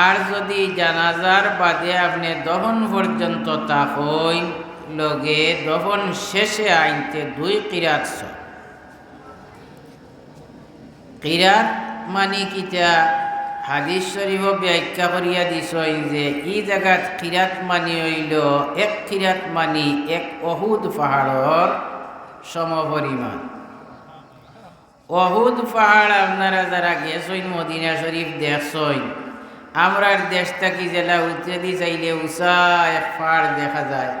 আর যদি জানাজার বাদে আপনি দহন পর্যন্ত তাকই লগে দহন শেষে আইনতে দুই কিরাত কিরাত মানে কিতা হাদিস শরীফ ব্যাখ্যা করিয়া দিছই যে ই জায়গাত কিরাত মানি হইল, এক কিরাত মানি এক অহুদ পাহাড়র সমপরিমাণ। অহুদ পাহাড় আপনারা যারা গেছইন মদিনা শরীফ দেখছইন আমরার দেশ থাকি জেলা উত্তেদি চাইলে উষা এক পাহাড় দেখা যায়।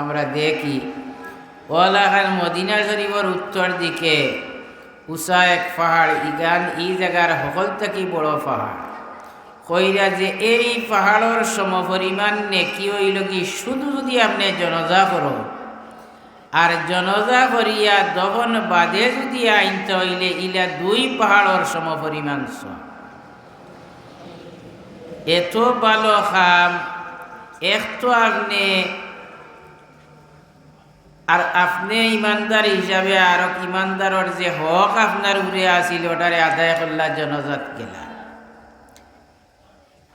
আমরা দেখি ওলাখান মদিনা শরীফের উত্তর দিকে উষা এক পাহাড়, ইগান ই জায়গার সকল থাকি বড় পাহাড়। কইরা যে এই পাহাড়ের সমপরিমাণ নেকি হইল কি, শুধু যদি আপনি জনজা করো। আর জনজা করিয়া দহন বাদে যদি আইনতে হইলে ইলা দুই পাহাড়ের সমপরিমাণ সব। এত ভালো খাম এক তো আপনি আর আপনি ইমানদার হিসাবে আর ইমানদারর যে হক আপনার উপরে আসিল ওটারে আদায় করলা জনজাত গেলা।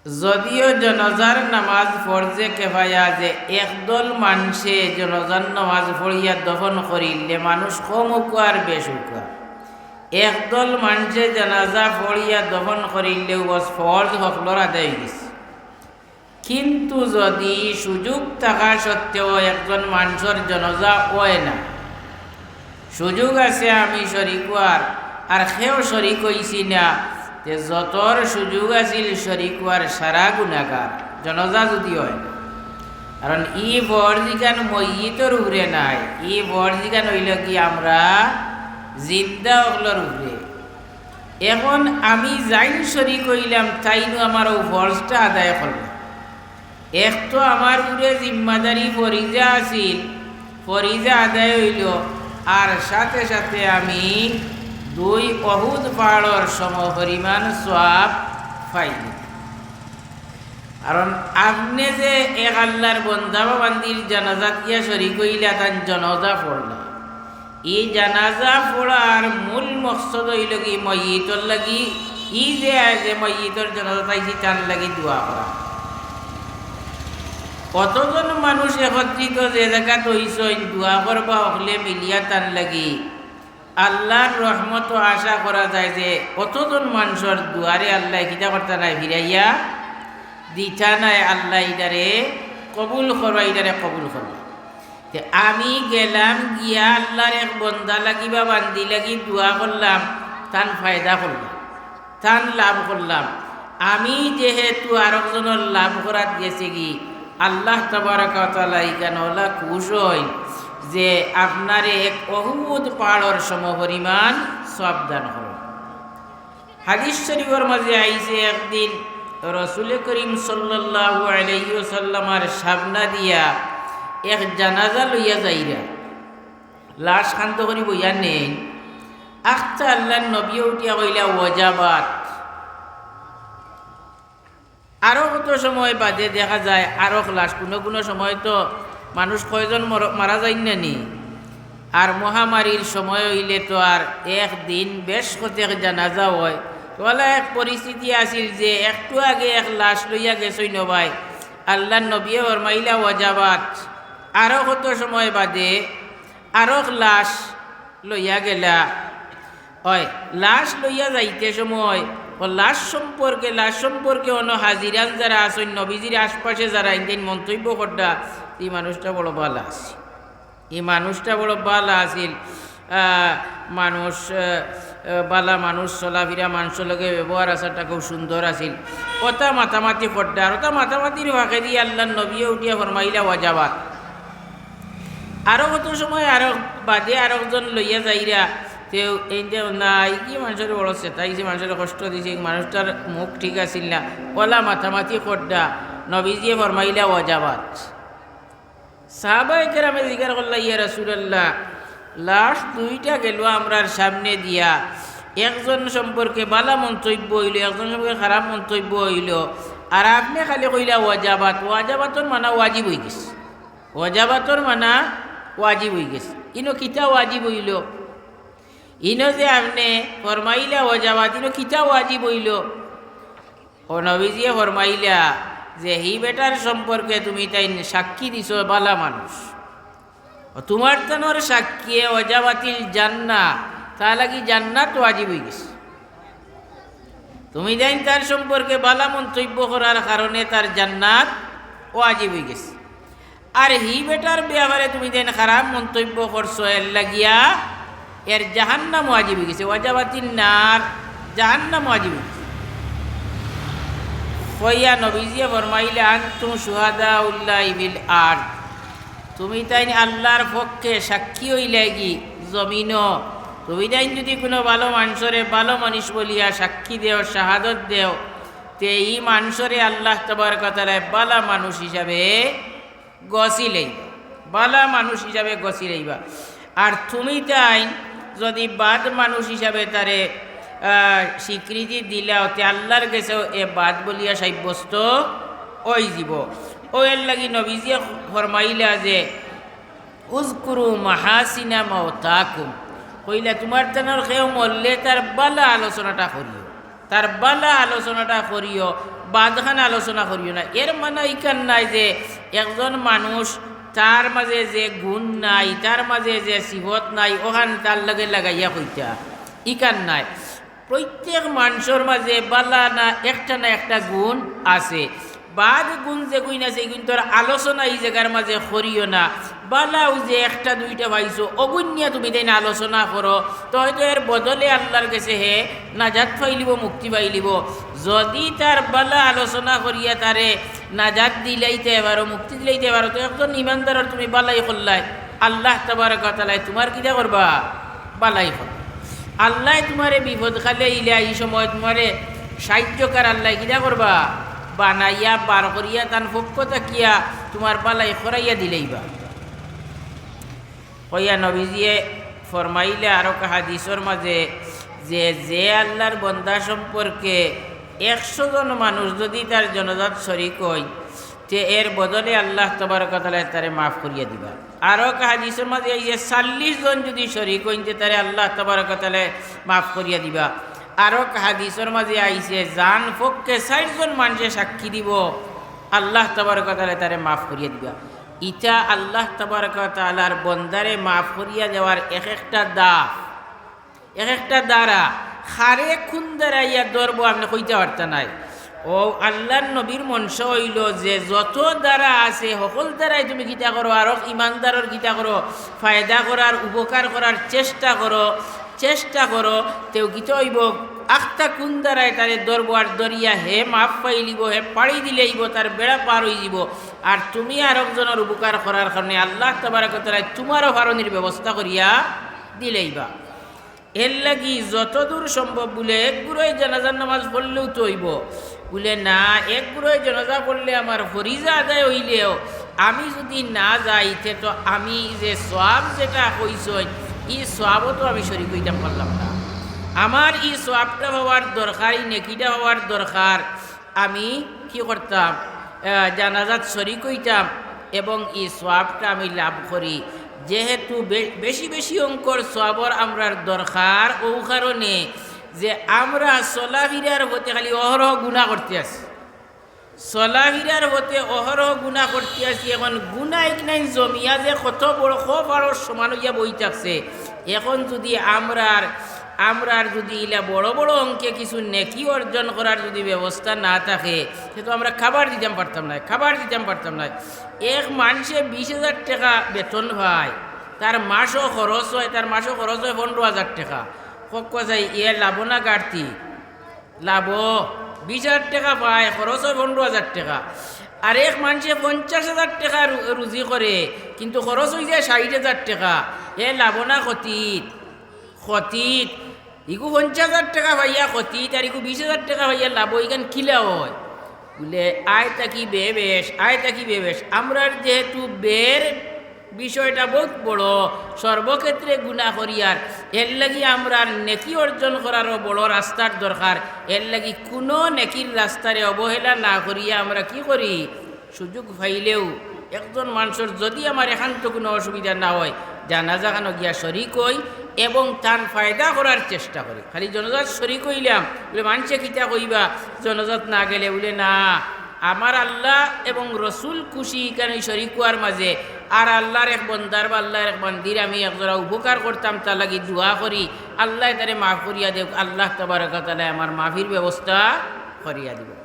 যদিও জনজার নামাজ ফরজে কেফায়া যে একদল মানুষে জনজার নামাজ পড়িয়া দফন করিলে মানুষ কম উকা আর বেশ উকা একদল মানুষে জানাজা পড়িয়া দফন করিলেও বস ফরজ হকলর আদায় গেছে কিন্তু যদি সুযোগ থাকা সত্ত্বেও একজন মানুষের জনজা হয় না, সুযোগ আছে আমি শরিক আর আর সেও শরিক হইছি না যে যতর সুযোগ আছিল শরিক আর সারা গুণাগার জনজা যদি হয় না। কারণ ই বরজিগান মইতর উপরে নাই, ই বরজিগান হইল কি আমরা জিন্দা অগলর উপরে এখন আমি যাইন শরিক হইলাম তাইনু আমার ও ফরজটা আদায় করলাম এক তো আমার উপরে জিম্মাদারি ফরিজা আছিল, ফরিজা আদায় হইল। আর সাথে সাথে আমি দুই অহুদ পাহাড়র সম পরিমাণ সব পাইল কারণ আপনি যে এক আল্লাহর বন্ধা বান্দির জানাজা দিয়া শরিক তার জনজা পড়লা। এই জানাজা পড়ার মূল মকসদ হইল কি ময়িতর লাগি, ই যে যে ময়িতর জনজা তাইছি তার লাগি দোয়া করা। কতজন মানুষ একত্রিত যে জায়গা তৈছই দোয়া করবা হলে মিলিয়া তান লাগি। আল্লাহর রহমত আশা করা যায় যে কতজন মানুষের দুয়ারে আল্লাহ কিতা করতে নাই ফিরাইয়া দিঠা নাই আল্লাহ ইদারে কবুল করবা, ইদারে কবুল করবা। আমি গেলাম, গিয়া আল্লাহর এক বন্দা লাগি বা বান্দি লাগি দোয়া করলাম, তান ফায়দা করলাম, তান লাভ করলাম। আমি যেহেতু আরেকজনের লাভ করাত গেছে কি, আল্লাহ তবরকতলা ইকানওয়ালা খুশ হই যে আপনারে এক অহুদ পাহাড়ের সমপরিমাণ সব দান হল হাদিস শরীফের মাঝে আইসে একদিন রসুল করিম সাল্লাল্লাহু আলাইহি সাল্লামার সামনা দিয়া এক জানাজা লইয়া যাইরা। লাশ শান্ত করি বইয়া নেই। আখতা আল্লাহ নবী উঠিয়া কইলা, ওয়াজাবাত। আরও কত সময় বাদে দেখা যায় আরও ক্লাস কোনো কোনো সময় তো মানুষ কয়জন মারা যায় না নি। আর মহামারীর সময় হইলে তো আর একদিন বেশ কতক জানাজা হয়। তোলা এক পরিস্থিতি আছিল যে, একটু আগে এক লাশ লইয়া গেছই নবাই আল্লাহ নবিয়ে ফরমাইলা, ওয়াজাবাত। আরও কত সময় বাদে আরও লাশ লইয়া গেলা। হয়, লাশ লইয়া যাইতে সময় ও লাশ সম্পর্কে লাশ সম্পর্কে অন্য হাজিরান যারা আসেন নবীজির আশপাশে যারা ইন্দিন মন্তব্য করটা এই মানুষটা বড় ভালো আছে। এই মানুষটা বড় ভালো আছিল মানুষ বালা মানুষ, চলাফিরা মানুষের লগে ব্যবহার আসারটা খুব সুন্দর আছিল ওটা মাতামাতি করতে আর ওটা মাতামাতির ফাঁকে দিয়ে আল্লাহ নবীও উঠিয়া ফরমাইলা ওয়াজাবাত আরও কত সময় আরও বাদে আর একজন লইয়া যাইরা, তেও এই যে নাই কি মানুষের বড় চেতাইছে মানুষের কষ্ট দিছে মানুষটার মুখ ঠিক আছিল না। ওলা মাথামাথি করডা নবীজিয়ে ফরমাইলা ওয়াজাবাত সাহাবাই কেরামে জিজ্ঞার করলা, ইয়া রাসুলাল্লাহ লাস্ট দুইটা গেল আমরার সামনে দিয়া। একজন সম্পর্কে বালা মন্তব্য হইল, একজন সম্পর্কে খারাপ মন্তব্য হইল। আর আপনি খালি কইলা ওয়াজাবাত ওয়াজাবাতর মানা ওয়াজিব হয়ে গেছে। ওয়াজাবাতর মানা ওয়াজিব হয়ে গেছে ইনো কিতা ওয়াজিব হইল ইনো যে আপনি ফরমাইলা ওয়াজাবাত ইনো কিতা ওয়াজিব হইল ও নবীজিয়ে ফরমাইলা যে হি বেটার সম্পর্কে তুমি তাই সাক্ষী দিছ বালা মানুষ ও তোমার তানোর সাক্ষী অজাবাতিল জান্না তা লাগি জান্নাত ওয়াজিব হয়ে গেছে তুমি দেন তার সম্পর্কে বালা মন্তব্য করার কারণে তার জান্নাত ওয়াজিব হয়ে গেছে আর হি বেটার ব্যাপারে তুমি দেন খারাপ মন্তব্য করছ, এর লাগিয়া এর জাহান্নাম ওয়াজিব গেছে। ওয়াজাবাতিল নার জাহান্নাম ওয়াজিব কইয়া নবীজিয়ে ফরমাইলে, আন্তুম সুহাদা উল্লাহ বিল আর তুমি তাই আল্লাহর পক্ষে সাক্ষী হইলে কি? জমিন তুমি তাই যদি কোনো ভালো মানুষরে ভালো মানুষ বলিয়া সাক্ষী দেও, শাহাদত দেও, তে এই মানুষরে আল্লাহ তোমার কথায় বালা মানুষ হিসাবে গছি লইবা বালা মানুষ হিসাবে গছি লইবা আর তুমি তাই যদি বাদ মানুষ হিসাবে তারে স্বীকৃতি দিলাও তে আল্লাহর কাছেও এ বাদ বলিয়া সাব্যস্ত ওই জীব। ও এর লাগি নবীজিয়ে ফরমাইলা যে, উজকুরু মাহাসিনা মাওতাকুম। কইলা, তোমার তেনার কেউ মরলে তার বালা আলোচনাটা করিও। তার বালা আলোচনাটা করিও, বাদখান আলোচনা করিও না। এর মানে ইকান নাই যে একজন মানুষ, তার মাঝে যে গুণ নাই, তার মাঝে যে সিবত নাই ওখান তার লগে লাগাইয়া কইতা। ইকান নাই। প্রত্যেক মানুষের মাঝে বালা না, একটা না একটা গুণ আছে। বাদ গুণ যে গুণ আছে, এই গুণ তোর আলোচনা এই জায়গার মাঝে করিও না। বালাও যে একটা, দুইটা পাইছো অগুণ নিয়ে তুমি তাই না আলোচনা করো, তো হয়তো এর বদলে আল্লাহর কাছে হে নাজাত পাইলিব মুক্তি পাইলিব। যদি তার বালা আলোচনা করিয়া তারে নাজাত দিলাইতে পারো, মুক্তি দিলাইতে পারো, তো একজন ইমানদারের তুমি বালাই করলাই। আল্লাহ তাবার কথালাই তোমার কিটা করবা? বালাই কর আল্লাহ তোমারে বিপদ খালে ইলা এই সময় তোমারে সাহায্যকার আল্লাহ কিটা করবা? বানাইয়া, বার করিয়া, তান পক্ষ তাকিয়া তোমার বালাই খরাইয়া দিলেইবা। কইয়া নবীজিয়ে ফরমাইলে আরও হাদিসর মাঝে যে যে আল্লাহর বন্দা সম্পর্কে একশো জন মানুষ যদি তার জনজাত শরিক হয় তে এর বদলে আল্লাহ তোমার কথালে তারে মাফ করিয়া দিবা। আরও হাদিসের মাঝে এই যে চাল্লিশ জন যদি শরিক হইন তে তারে আল্লাহ তোমার কথালে মাফ করিয়া দিবা। আরও হাদিসের মাঝে আইছে, জান পক্ষে ষাট জন মানুষে সাক্ষী দিব, আল্লাহ তোমার কথালে তারে মাফ করিয়া দিবা। ইটা আল্লাহ তবরক তালার বন্দারে মাফ করিয়া দেওয়ার এক একটা দাফ, এক একটা দ্বারা খারে খুন দ্বারা ইয়া ধরবো আপনি কইতে পারতা নাই। ও আল্লাহর নবীর মনস হইল যে যত দ্বারা আছে, সকল দ্বারাই তুমি গীতা করো, আর ইমানদারের গীতা করো, ফায়দা করার, উপকার করার চেষ্টা করো চেষ্টা করো, তেও গীত হইব। আখতা কোন দ্বারাই তারে দরব আর দরিয়া হে মাফ পাইলিব হে পাড়ি দিলেইব তার বেড়া পার হয়ে যাব। আর তুমি আর একজনের উপকার করার কারণে আল্লাহ তোমার কথায় তোমারও ভারণের ব্যবস্থা করিয়া দিলেইবা এর লাগি যতদূর সম্ভব বলে এক গুরোয় জানাজার নামাজ পড়লেও তো হইব। বলে, না, এক গুরোয় জানাজা পড়লে আমার ফরিজা আদায় হইলেও আমি যদি না যাই, তে তো আমি যে সব যেটা কইস ই সবও তো আমি শরীর কইতে পারলাম না। আমার ই সবটা হওয়ার দরকার, এই নেকিটা হওয়ার দরকার। আমি কি করতাম? জানাজাত শরিক হইতাম এবং এই সবটা আমি লাভ করি। যেহেতু বেশি বেশি অঙ্কর সবর আমরার দরকার, ও কারণে যে আমরা চলাফিরার হতে খালি অহরহ গুণা করতে আছি চলাফিরার হতে অহরহ গুণা করতে আছি এখন গুণা নাই জমিয়া যে কত বড় খোপ আরও সমান হইয়া বই থাকছে এখন যদি আমরার আমরার যদি ইলা বড় বড় অঙ্কে কিছু নেকি অর্জন করার যদি ব্যবস্থা না থাকে, সে তো আমরা খাবার দিতাম পারতাম না, খাবার দিতাম পারতাম না। এক মানুষে বিশ হাজার টাকা বেতন হয়, তার মাসও খরচ হয়, তার মাসও খরচ হয় পনেরো হাজার টাকা। কক যায় ইয়ে লাভ না গাড়তি লাভ। বিশ হাজার টাকা পায়, খরচ হয় পনেরো হাজার টাকা। আর এক মানুষে পঞ্চাশ হাজার টাকা রুজি করে, কিন্তু খরচ হয়ে যায় ষাট হাজার টাকা। এ লাভ না ক্ষতিত ক্ষতিত। ইকু পঞ্চাশ হাজার টাকা ভাইয়া ক্ষতিত আর ইকু বিশ হাজার টাকা ভাইয়া লাভ ইখান কিলা হয়। বলে, আয় তাকি বে বেশ আয় তাকি বে বেশ আমরার যেহেতু বের, বিষয়টা বহুত বড়, সর্বক্ষেত্রে গুণা করিয়ার এর লাগি আমরা নেকি অর্জন করারও বড় রাস্তার দরকার, এর লাগি কোনো নেকির রাস্তারে অবহেলা না করিয়া আমরা কি করি? সুযোগ পাইলেও, একজন মানুষের যদি আমার একান্ত কোনো অসুবিধা না হয় জানাজা খানো গিয়া শরিক হই এবং তার ফায়দা করার চেষ্টা করি। খালি জনজাত শরিক হইলাম, বলে, মানছে কিতা কইবা? জনজাত না গেলে বলে, না, আমার আল্লাহ এবং রসুল খুশি এখানে শরিক হওয়ার মাঝে? আর আল্লাহর এক বন্দার বা আল্লাহর এক বন্দির আমি একজোড়া উপকার করতাম, তার লাগি দোয়া করি। আল্লাহ তারে মাফ করিয়া দেব আল্লাহ তবরকতালায় আমার মাফির ব্যবস্থা করিয়া দিব।